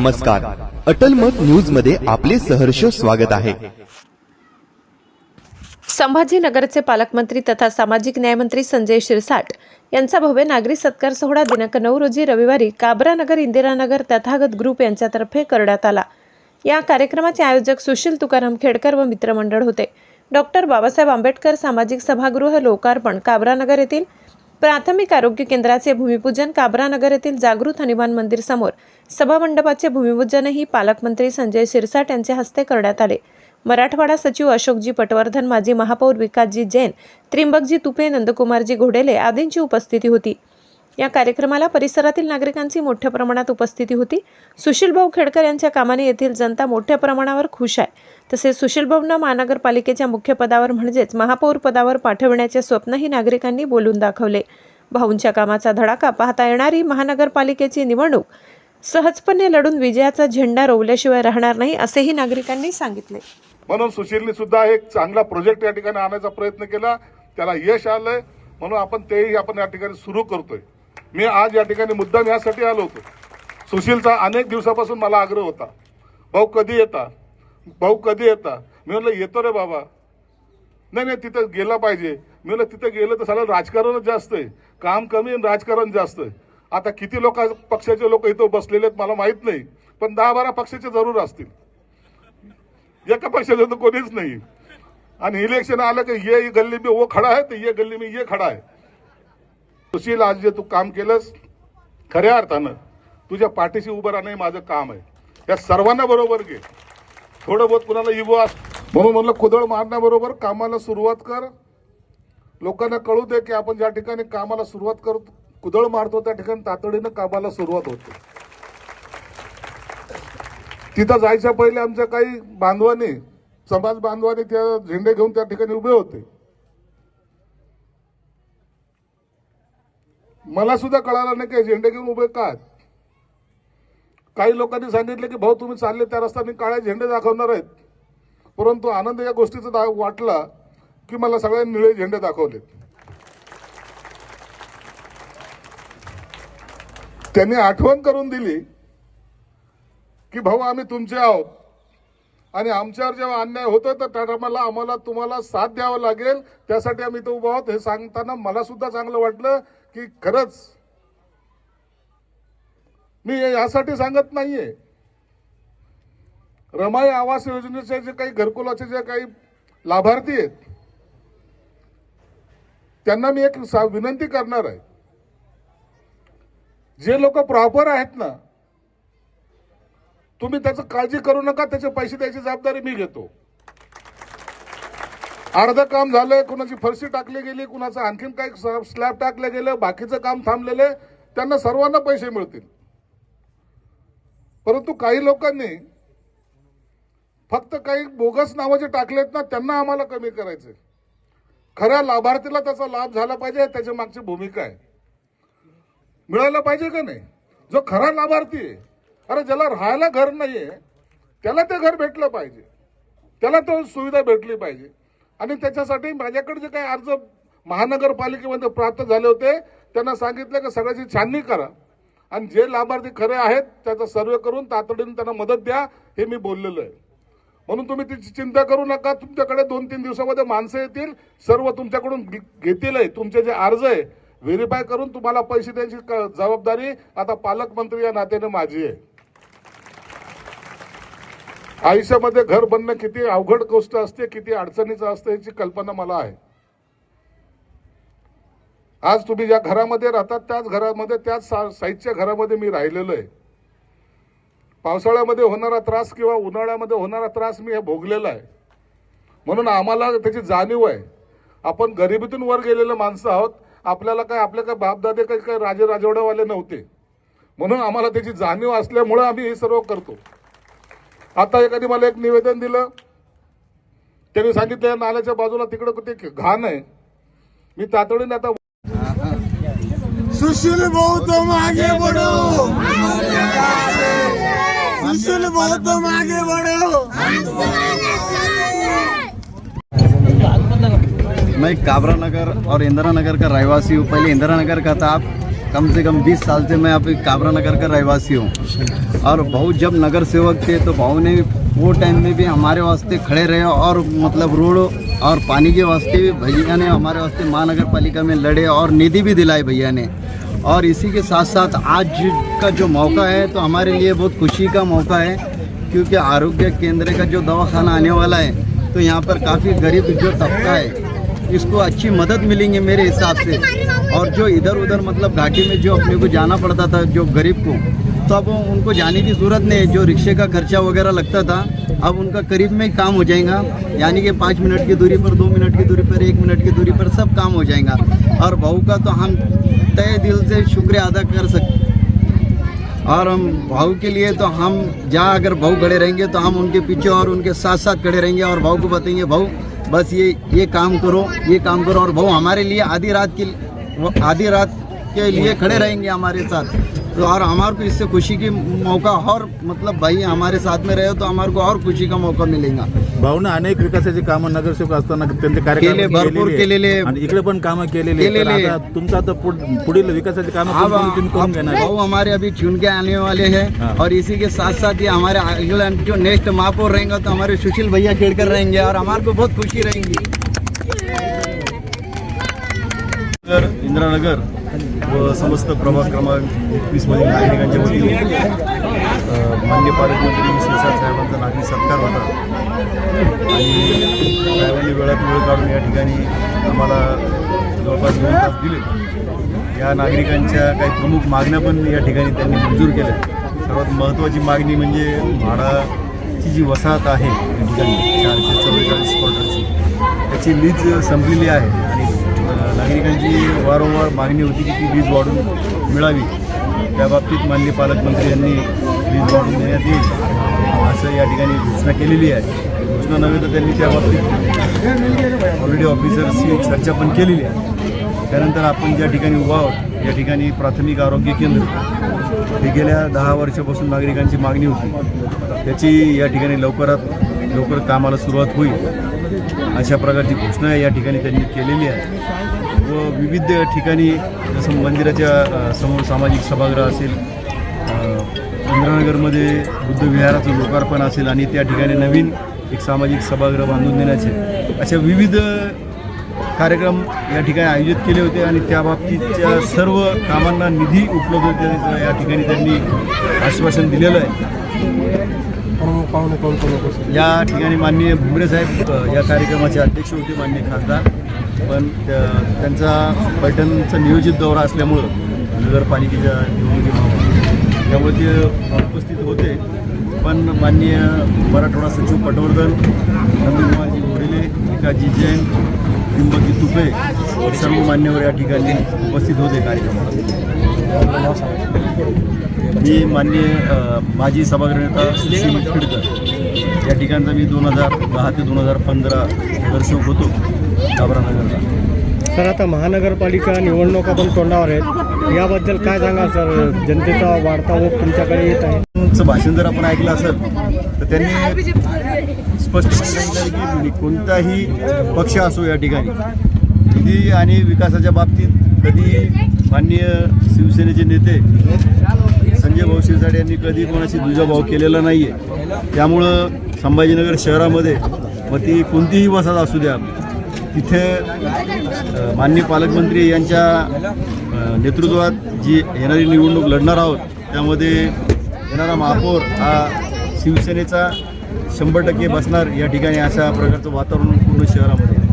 नमस्कार. अटल मत न्यूजमध्ये आपले सहर्ष स्वागत आहे. संभाजीनगरचे पालकमंत्री तथा सामाजिक न्यायमंत्री संजय शिरसाट यांचा भव्य नागरी सत्कार सोहळा दिनांक नऊ रोजी रविवारी काबरानगर इंदिरानगर तथागत ग्रुप यांच्यातर्फे करण्यात आला. या कार्यक्रमाचे आयोजक सुशील तुकाराम खेडकर व मित्रमंडळ होते. डॉक्टर बाबासाहेब आंबेडकर सामाजिक सभागृह लोकार्पण काबरानगर येथील प्राथमिक आरोग्य केंद्राचे भूमिपूजन काबरानगर येथील जागृत हनुमान मंदिर समोर. सभामंडपाचे भूमिपूजनही पालकमंत्री संजय शिरसाट यांच्या हस्ते करण्यात आले. मराठवाडा सचिव अशोकजी पटवर्धन माजी महापौर विकासजी जैन त्रिंबकजी तुपे नंदकुमारजी घोडेले आदींची उपस्थिती होती. या कार्यक्रमाला परिसरातील नागरिकांची मोठ्या प्रमाणात उपस्थिती होती. सुशीलभाऊ खेडकर यांच्या कामाने येथील जनता मोठ्या प्रमाणावर खुश आहे. तसेच सुशीलभाऊंना महानगरपालिकेच्या मुख्य पदावर म्हणजेच महापौर पदावर पाठविण्याचे स्वप्नही नागरिकांनी बोलून दाखवले. भाऊंच्या कामाचा धडाका पाहता येणारी महानगरपालिकेची निवडणूक सहजपणे लढून विजयाचा झेंडा रोवल्याशिवाय राहणार नाही असेही नागरिकांनी सांगितले. म्हणून सुशीलने सुद्धा एक चांगला प्रोजेक्ट या ठिकाणी आणायचा प्रयत्न केला. त्याला यश आलंय. म्हणून आपण तेही आपण या ठिकाणी सुरू करतोय. मी आज या ठिकाणी मुद्दाम यासाठी आलो होतो. सुशीलचा अनेक दिवसापासून मला आग्रह होता. भाऊ कधी येता? भाऊ कधी येता? मी म्हटलं येतो रे बाबा. नाही नाही तिथं गेला पाहिजे. मी म्हटलं तिथं गेलं तर सगळं राजकारणच जास्त आहे. काम कमी आणि राजकारण जास्त आहे. आता किती लोक पक्षाचे लोक इथं बसलेले आहेत मला माहीत नाही पण दहा बारा पक्षाचे जरूर असतील. एका पक्षाचं तर कोणीच नाही. आणि इलेक्शन आलं की ये गल्ली मी वो खडा आहे तर ये गल्ली मी ये खडा आहे सुशील आज जे तू काम केलंस खऱ्या अर्थानं तुझ्या पाठीशी उभं राहणं हे माझं काम आहे. या सर्वांना बरोबर घे. थोडं बहुत कुणाला युवा म्हणून म्हणलं कुदळ मारण्याबरोबर कामाला सुरुवात कर. लोकांना कळू दे की आपण ज्या ठिकाणी कामाला सुरुवात करतो कुदळ मारतो त्या ठिकाणी तातडीनं कामाला सुरुवात होते. तिथं जायच्या पहिले आमच्या काही बांधवांनी समाज बांधवांनी त्या झेंडे घेऊन त्या ठिकाणी उभे होते. मला सुद्धा कळालं नाही की झेंडे घेऊन उभे का काही लोकांनी सांगितलं की भाऊ तुम्ही चालले त्या रस्ता मी काळ्या झेंडे दाखवणार आहेत. परंतु आनंद या गोष्टीचा दा- वाटला की मला सगळ्यांनी निळे झेंडे दाखवलेत. त्यांनी आठवण करून दिली की भाऊ आम्ही तुमचे आहोत आणि आमच्यावर जेव्हा अन्याय होतो तर त्या टायमाला आम्हाला तुम्हाला साथ द्यावं लागेल. त्यासाठी आम्ही इथं उभं आहोत. हे सांगताना मला सुद्धा चांगलं वाटलं की खरंच मी यासाठी सांगत नाहीये. रमाई आवास योजनेचे जे काही घरकुलाचे जे काही लाभार्थी आहेत त्यांना मी एक सा- विनंती करणार आहे. जे लोक प्रॉपर आहेत ना तुम्ही त्याचं काळजी करू नका त्याचे पैसे द्यायची जबाबदारी मी घेतो. अर्ध काम झालंय कुणाची फरशी टाकली गेली कुणाचं आणखीन काही स्लॅब टाकलं गेलं बाकीचं काम थांबलेलं आहे त्यांना सर्वांना पैसे मिळतील. परंतु काही लोकांनी फक्त काही बोगस नावाचे टाकलेत ना त्यांना आम्हाला कमी करायचे खऱ्या लाभार्थीला त्याचा लाभ झाला पाहिजे त्याच्या मागची भूमिका आहे. मिळायला पाहिजे का नाही? जो खरा लाभार्थी आहे अरे ज्याला राहायला घर नाहीये त्याला ते घर भेटलं पाहिजे. त्याला तो सुविधा भेटली पाहिजे. आणि त्याच्यासाठी माझ्याकडे जे काही अर्ज महानगरपालिकेमध्ये प्राप्त झाले होते त्यांना सांगितलं की सगळ्याची छाननी करा. आणि जे लाभार्थी खरे आहेत त्याचा सर्वे करून तातडीने त्यांना मदत द्या हे मी बोललेलो आहे. म्हणून तुम्ही तिची चिंता करू नका. तुमच्याकडे दोन तीन दिवसामध्ये माणसं येतील सर्व तुमच्याकडून घे- घेतील आहे. तुमचे जे अर्ज आहे व्हेरीफाय करून तुम्हाला पैसे द्यायची क- जबाबदारी आता पालकमंत्री या नात्याने माझी आहे. आयुष्यामध्ये घर बनणं किती अवघड गोष्ट असते किती अडचणीचं असते याची कल्पना मला आहे. आज तुम्ही ज्या घरामध्ये राहतात त्याच घरामध्ये त्याच सा- साईजच्या घरामध्ये मी राहिलेलो आहे. पावसाळ्यामध्ये होणारा त्रास किंवा उन्हाळ्यामध्ये होणारा त्रास मी हे भोगलेला आहे. म्हणून आम्हाला त्याची जाणीव आहे. आपण गरिबीतून वर गेलेले माणसं आहोत. आपल्याला काय आपले काय बापदादे काही काही राजे राजवड्यावाले नव्हते. म्हणून आम्हाला त्याची जाणीव असल्यामुळे आम्ही हे सर्व करतो. आता एकाने मला एक निवेदन दिलं. त्यांनी सांगितलं नाल्याच्या बाजूला तिकडं कुठे घाण आहे. मी तातडीने आता सुशील तुम आगे बढ़ो। सुशील तुम आगे बढ़ो। मैं काबरा नगर और इंदिरा नगर का रहवासी हूँ। पहले इंदिरा नगर का था अब कम से कम 20 साल से मैं अभी काबरा नगर का रहवासी हूँ। और भाऊ जब नगर सेवक थे तो भाऊ ने वो टाइम में भी हमारे वास्ते खड़े रहे और मतलब रोड और पानी के वास्ते भी भैया ने हमारे वास्ते महानगर पालिका में लड़े और निधि भी दिलाई भैया ने। और इसी के साथ साथ आज का जो मौका है तो हमारे लिए बहुत खुशी का मौका है, क्योंकि आरोग्य केंद्र का जो दवाखाना आने वाला है तो यहाँ पर काफ़ी गरीब जो तबका है, इसको अच्छी मदद मिलेंगी मेरे हिसाब से। और जो इधर उधर मतलब घाटी में जो अपने को जाना पड़ता था, जो गरीब को तो अब उनको जाने की ज़रूरत नहीं है, जो रिक्शे का खर्चा वगैरह लगता था अब उनका करीब में काम हो जाएगा। यानी कि पाँच मिनट की दूरी पर, दो मिनट की दूरी पर, एक मिनट की दूरी पर सब काम हो जाएगा। और भाऊ का तो हम तय दिल से शुक्रिया अदा कर सकते और हम भाऊ के लिए तो हम जहाँ अगर भाऊ खड़े रहेंगे तो हम उनके पीछे और उनके साथ साथ खड़े रहेंगे और भाऊ को बताएँगे भाऊ बस ये ये काम करो, ये काम करो। और भाऊ हमारे लिए आधी रात की, आधी रात के लिए खड़े रहेंगे हमारे साथ। तो और हमारे को इससे खुशी की मौका और मतलब भाई हमारे साथ में रहे तो हमारे को और खुशी का मौका मिलेगा भाऊनं अनेक विकासाची कामं नगरसेवक असताना त्यांचे केले, कार्यक्रम भरपूर केलेले. आणि इकडे पण कामं केलेली आहेत. तर केलेले. आता तुमचं आता पुढ- पुढील विकासाची कामं अब कोणकोणती तुम्ही करून अब घेणार आहे? भाऊ हमारे अभी चुन के आने वाले हाँ। हैं और इसी के साथ साथ ये हमारे अगला जो नेक्स्ट महापौर रहेंगे तो हमारे सुशील भैया खेड़कर रहेंगे और हमारे को बहुत खुशी रहेंगी इंदिरा नगर इंदिरानगर व समस्त प्रभाग क्रमांक एकवीसमधील नागरिकांच्या वतीने मान्य पालकमंत्री शिरसाट साहेबांचा नागरिक सत्कार होता. आणि साहेबांनी वेळात वेळ काढून या ठिकाणी आम्हाला जवळपास दोन तास दिले. या नागरिकांच्या काही प्रमुख मागण्या पण या ठिकाणी त्यांनी मंजूर केल्या. सर्वात महत्त्वाची मागणी म्हणजे म्हाडाची जी वसाहत आहे या ठिकाणी चारशे चव्वेचाळीस क्वार्टरची त्याची लीज संपलेली आहे. आणि नागरिकांची वारंवार मागणी होती की ती वीज वाढून मिळावी. त्या बाबतीत माननीय पालकमंत्री यांनी वीज वाढून देण्यात येईल असं या ठिकाणी घोषणा केलेली आहे. घोषणा नव्हे तर त्यांनी त्या बाबतीत ऑलरेडी ऑफिसर्सची चर्चा पण केलेली आहे. त्यानंतर आपण ज्या ठिकाणी उभा आहोत या ठिकाणी प्राथमिक आरोग्य केंद्र हे गेल्या दहा वर्षापासून नागरिकांची मागणी होती. त्याची या ठिकाणी लवकरात लवकर कामाला सुरुवात होईल अशा प्रकारची घोषणा या ठिकाणी त्यांनी केलेली आहे. व विविध ठिकाणी जसं मंदिराच्या समोर सामाजिक सभागृह असेल इंद्रानगरमध्ये बुद्धविहाराचं बुद्ध विहाराचं लोकार्पण असेल आणि त्या ठिकाणी नवीन एक सामाजिक सभागृह बांधून देण्याचे अशा विविध कार्यक्रम या ठिकाणी आयोजित केले होते आणि त्या बाबतीतच्या सर्व कामांना निधी उपलब्ध होते या ठिकाणी त्यांनी आश्वासन दिलेलं आहे. या ठिकाणी माननीय भुमरे साहेब या कार्यक्रमाचे अध्यक्ष होते माननीय खासदार. पण त्या- त्यांचा पैठणचा नियोजित दौरा असल्यामुळं नगरपालिकेच्या निवडणुकीमुळे त्यामुळे ते उपस्थित होते. पण माननीय मराठवाडा सचिव पटवर्धन नंदकुमारजी गोरेले एकाजी जैन त्रिंबकी तुपे सर्व मान्यवर या ठिकाणी उपस्थित होते कार्यक्रमाला. मी माननीय माजी सभागृह नेता सुशील खेडकर या ठिकाणचा मी दोन हजार दहा ते दोन हजार पंधरा दर्शक होतो. सर आता महानगरपालिका निवडणुका पण तोंडावर आहेत. याबद्दल काय सांगा सर? जनतेचा वाढता ओघ तुमच्याकडे येत आहे. त्यांचं भाषण जर आपण ऐकलं असेल तर त्यांनी स्पष्टपणे सांगितलं की कोणताही पक्ष असो या ठिकाणी निधी आणि विकासाच्या बाबतीत कधी माननीय शिवसेनेचे नेते संजय भाऊ शिरसाट यांनी कधी कोणाशी दुजाभाव केलेला नाही आहे त्यामुळं संभाजीनगर शहरामध्ये मग ती कोणतीही वसाहत असू द्या तिथे माननीय पालकमंत्री यांच्या नेतृत्वात जी येणारी निवडणूक लढणार आहोत त्यामध्ये येणारा महापौर हा शिवसेनेचा शंभर टक्के बसणार या ठिकाणी अशा प्रकारचं वातावरण पूर्ण शहरामध्ये.